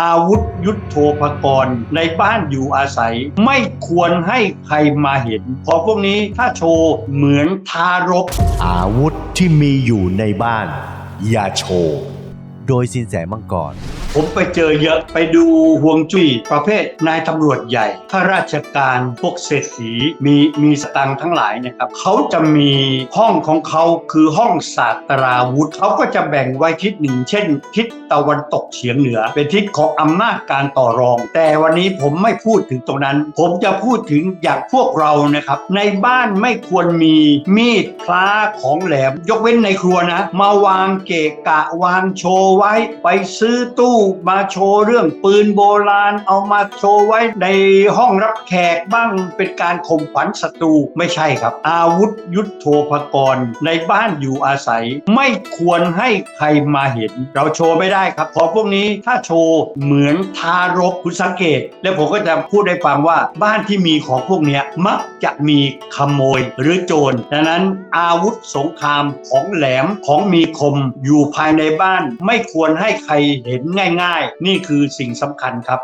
อาวุธยุทโธปกรณ์ในบ้านอยู่อาศัย ไม่ควรให้ใครมาเห็นเพราะพวกนี้ถ้าโชว์เหมือนทารก อาวุธที่มีอยู่ในบ้าน อย่าโชว์ โดยสินแสมังกร ผมไปเจอเยอะไปดูห่วงจุ้ยประเภทนายตำรวจใหญ่ข้าราชการพวกเศรษฐีมีมีสตังค์ทั้งหลายนะครับเขาจะมีห้องของเขาคือห้องศาสตราวุธเขาก็จะแบ่งไว้ทิศหนึ่ง เช่น ทิศตะวันตกเฉียงเหนือ เป็นทิศของอำนาจการต่อรอง แต่วันนี้ผมไม่พูดถึงตรงนั้น ผมจะพูดถึงอย่างพวกเรานะครับ ในบ้านไม่ควรมีมีดพลาของแหลม ยกเว้นในครัวนะ มาวางเกะกะวางโชว์ไว้ไปซื้อตู้มาโชว์เรื่องปืนโบราณ เอามาโชว์ไว้ในห้องรับแขกบ้างเป็นการข่มขวัญศัตรูไม่ใช่ครับ อาวุธยุทโธปกรณ์ในบ้านอยู่อาศัย ไม่ควรให้ใครมาเห็น เราโชว์ไม่ได้ครับเพราะพวกนี้ถ้าโชว์เหมือนทารกคุณสังเกต แล้วผมก็จะพูดให้ฟังว่าบ้านที่มีของพวกนี้มักจะมีขโมยหรือโจรดังนั้นอาวุธสงครามของแหลมของมีคมอยู่ภายในบ้าน ไม่ควรให้ใครเห็นง่าย ๆ นี่คือสิ่งสำคัญครับ